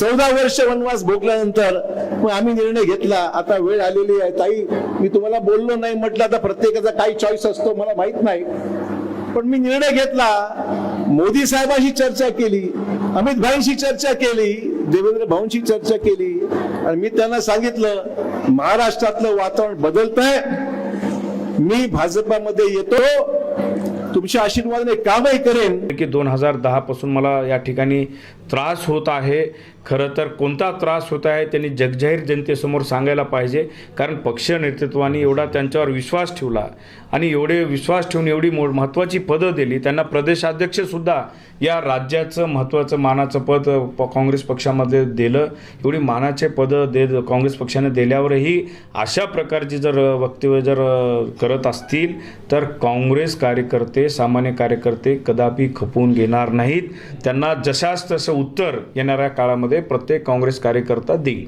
चौदा वर्ष वनवास भोगल्यानंतर मग आम्ही निर्णय घेतला. आता वेळ आलेली आहे. ताई मी तुम्हाला बोललो नाही म्हटलं आता प्रत्येकाचा काही चॉईस असतो मला माहीत नाही. पण मी निर्णय घेतला. मोदी साहेबांशी चर्चा केली. अमित भाईंशी चर्चा केली. देवेंद्र भाऊंशी चर्चा केली. आणि मी त्यांना सांगितलं महाराष्ट्रातलं वातावरण बदलत आहे मी भाजपामध्ये येतो. तुमच्या आशीर्वादाने कामही करेन. की दोन हजार दहा पासून मला या ठिकाणी त्रास होत आहे. खरं तर कोणता त्रास होत आहे त्यांनी जगजाहीर जनतेसमोर सांगायला पाहिजे. कारण पक्ष नेतृत्वाने एवढा त्यांच्यावर विश्वास ठेवला. आणि एवढे विश्वास ठेवून एवढी मो महत्त्वाची पदं दिली. त्यांना प्रदेशाध्यक्षसुद्धा या राज्याचं महत्त्वाचं मानाचं पद प- काँग्रेस पक्षामध्ये दिलं. एवढी मानाचे पदं दे काँग्रेस पक्षाने दिल्यावरही अशा प्रकारची जर वक्तव्य जर करत असतील तर काँग्रेस कार्यकर्ते सामान्य कार्यकर्ते कदापि खपवून घेणार नाहीत. त्यांना जशास तसं उत्तर येणाऱ्या काळामध्ये प्रत्येक काँग्रेस कार्यकर्ता देईल.